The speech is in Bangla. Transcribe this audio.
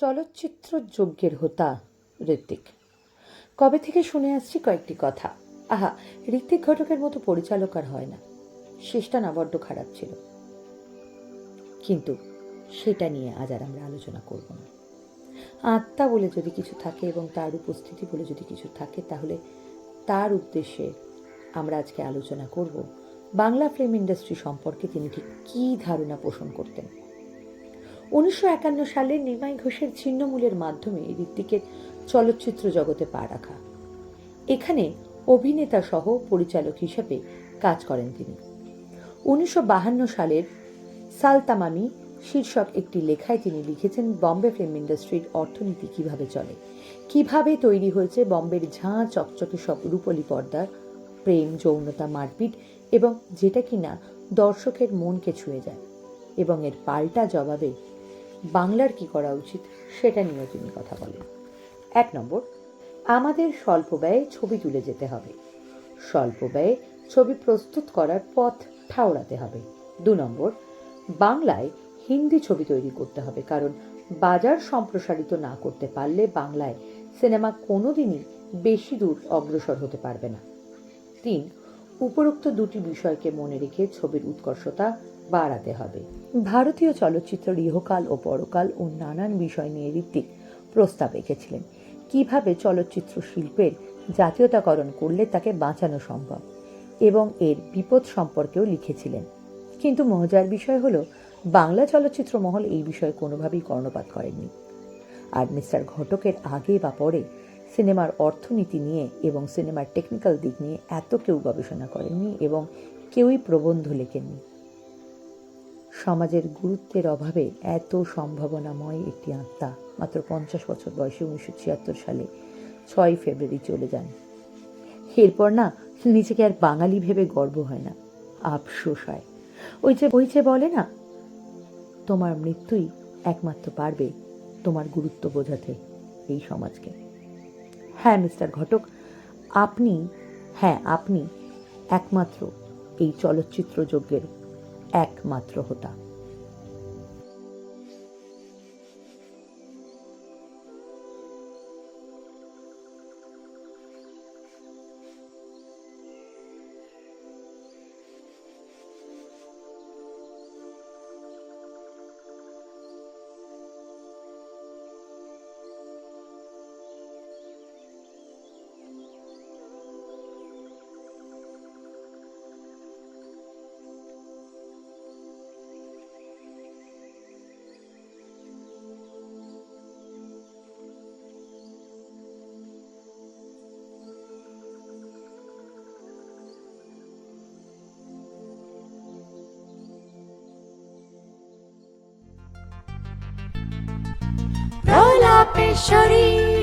চলচ্চিত্র যজ্ঞের হোতা ঋত্বিক কবে থেকে শুনে আসছি কয়েকটি কথা। আহা ঋত্বিক ঘটকের মতো পরিচালক আর হয় না। শেষটা না বড্ড খারাপ ছিল। কিন্তু সেটা নিয়ে আজ আর আমরা আলোচনা করব না। আত্মা বলে যদি কিছু থাকে এবং তার উপস্থিতি বলে যদি কিছু থাকে, তাহলে তার উদ্দেশ্যে আমরা আজকে আলোচনা করব বাংলা ফিল্ম ইন্ডাস্ট্রি সম্পর্কে তিনি ঠিক কী ধারণা পোষণ করতেন। উনিশশো একান্ন সালে নিমাই ঘোষের ছিন্নমূলের মাধ্যমে ঋত্বিকের চলচ্চিত্র জগতে পা রাখা। এখানে অভিনেতা সহ পরিচালক হিসেবে কাজ করেন তিনি। উনিশশো বাহান্ন সালের সালতামামি শীর্ষক একটি লেখায় তিনি লিখেছেন, বম্বে ফিল্ম ইন্ডাস্ট্রির অর্থনীতি কীভাবে চলে? কীভাবে তৈরি হয়েছে বম্বের ঝাঁ, চকচকে সব রূপলি পর্দা প্রেম, যৌনতা, মারপিট এবং যেটা কিনা দর্শকের মনকে ছুঁয়ে যায় এবং এর পাল্টা জবাবে বাংলার কি করা উচিত সেটা নিয়েও তিনি কথা বলেন। এক নম্বর, আমাদের স্বল্প ব্যয়ে ছবি তুলে যেতে হবে। স্বল্প ব্যয়ে ছবি প্রস্তুত করার পথ ঠাউরাতে হবে। দু নম্বর, বাংলায় হিন্দি ছবি তৈরি করতে হবে, কারণ বাজার সম্প্রসারিত না করতে পারলে বাংলায় সিনেমা কোনোদিনই বেশি দূর অগ্রসর হতে পারবে না। তিন উপরোক্ত দুটি বিষয়কে মনে রেখে ছবির উৎকর্ষতা বাড়াতে হবে। ভারতীয় চলচ্চিত্র ইহকাল ও পরকাল ও নানান বিষয় নিয়ে ঋত্বিক প্রস্তাব রেখেছিলেন। কীভাবে চলচ্চিত্র শিল্পের জাতীয়তাকরণ করলে তাকে বাঁচানো সম্ভব এবং এর বিপদ সম্পর্কেও লিখেছিলেন। কিন্তু মজার বিষয় হলো, বাংলা চলচ্চিত্র মহল এই বিষয়ে কোনোভাবেই কর্ণপাত করেননি। আর মিস্টার ঘটকের আগে বা পরে সিনেমার অর্থনীতি নিয়ে এবং সিনেমার টেকনিক্যাল দিক নিয়ে এত কেউ গবেষণা করেননি এবং কেউই প্রবন্ধ লেখেননি। সমাজের গুরুত্বের অভাবে এত সম্ভাবনাময় একটি আত্মা মাত্র পঞ্চাশ বছর বয়সে উনিশশো ছিয়াত্তর সালে ছয় ফেব্রুয়ারি চলে যান। এরপর না, নিজেকে আর বাঙালি ভেবে গর্ব হয় না, আফসোস হয়। ওই যে ওই যে বলে না, তোমার মৃত্যুই একমাত্র পারবে তোমার গুরুত্ব বোঝাতে এই সমাজকে। হ্যাঁ মিস্টার ঘটক আপনি হ্যাঁ আপনি একমাত্র এই চলচ্চিত্র যজ্ঞের একমাত্র হোতা। প্রলাপের শরীর